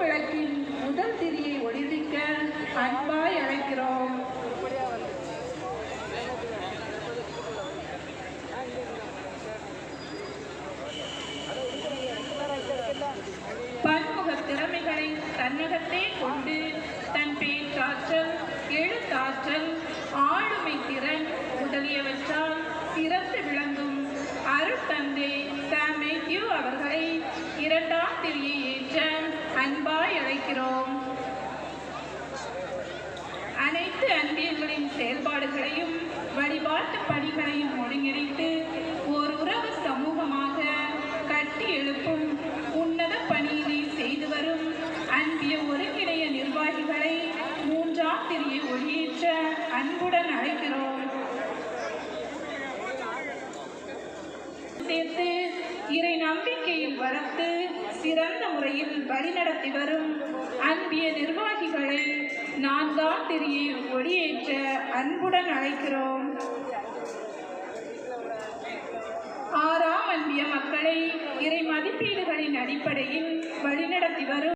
விளக்கின் முதல் திரியை ஒளிர்விக்க அன்பாய் அழைக்கிறோம். பன்முக திறமைகளை தன்னகத்தே கொண்டு தன் பேச்சாற்றல் எழுத்தாற்றல் ஆளுமை திறன் முதலியவற்றால் சிறந்து விளங்கும் அருட்தந்தை சாம் மேத்யூ அவர்களை இரண்டாம் திரியை அன்பாய் அழைக்கிறோம். அனைத்து அன்பியர்களின் செயல்பாடுகளையும் வழிபாட்டு பணிகளையும் ஒருங்கிணைத்து ஓர் உறவு சமூகமாக கட்டி எழுப்பும் உன்னத பணியினை செய்து வரும் அன்பிய ஒருங்கிணைய நிர்வாகிகளை மூன்றாம் திரியை ஒளியேற்ற அன்புடன் அழைக்கிறோம். சேர்த்து இறை நம்பிக்கையில் வளர்த்து சிறந்த முறையில் வழிநடத்தி வரும் அன்பிய நிர்வாகிகளை நான்காம் திரியை ஒளியேற்ற அன்புடன் அழைக்கிறோம். ஆறாம் அன்பிய மக்களை இறை மதிப்பீடுகளின் அடிப்படையில் வழிநடத்தி வரும்